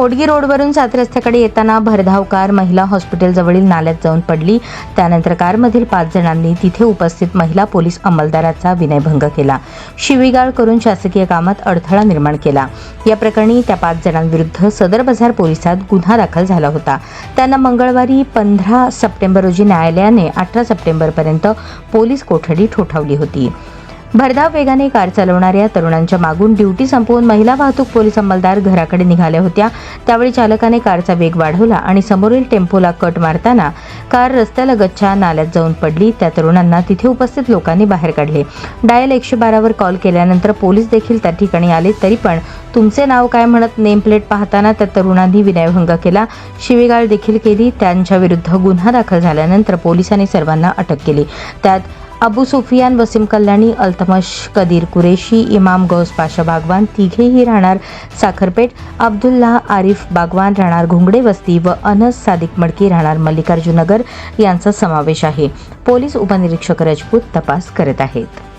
खोडगी रोडवरून सात रस्त्याकडे येताना भरधाव कार महिला हॉस्पिटलजवळील नाल्यात जाऊन पडली. त्यानंतर कारमधील पाच जणांनी तिथे उपस्थित महिला पोलीस अंमलदाराचा विनयभंग केला. शिवीगाळ करून शासकीय कामात अडथळा निर्माण केला. या प्रकरणी त्या पाच जणांविरुद्ध सदर बाजार पोलिसात गुन्हा दाखल झाला होता. त्यांना मंगळवारी पंधरा सप्टेंबर रोजी न्यायालयाने अठरा सप्टेंबरपर्यंत पोलीस कोठडी ठोठावली होती. भरधाव वेगाने कार चालवणाऱ्या तरुणांच्या मागून ड्युटी संपवून महिला वाहतूक पोलीस अंमलदार घराकडे निघाल्या होत्या. त्यावेळी चालकाने कारचा वेग वाढवला आणि समोरील टेम्पोला कट मारताना कार रस्त्यालगतच्या नाल्यात जाऊन पडली. त्या तरुणांना तिथे उपस्थित लोकांनी बाहेर काढले. डायल एकशे बारावर कॉल केल्यानंतर पोलीस देखील त्या ठिकाणी आले. तरी पण तुमचे नाव काय म्हणत नेमप्लेट पाहताना त्या तरुणांनी विनयभंग केला. शिवीगाळ देखील केली. त्यांच्याविरुद्ध गुन्हा दाखल झाल्यानंतर पोलिसांनी सर्वांना अटक केली. त्यात अबू सुफियान वसीम कल्याणी अल्तमश कदीर कुरेशी इमाम गौस पाशा बागवान तिघेही राहणार साखरपेठ. अब्दुल्ला आरिफ बागवान राहणार घोंगडे वस्ती व अनस सादिक मडकी राहणार मल्लिकार्जुनगर यांचा समावेश आहे. पोलीस उपनिरीक्षक राजपूत तपास करत आहेत.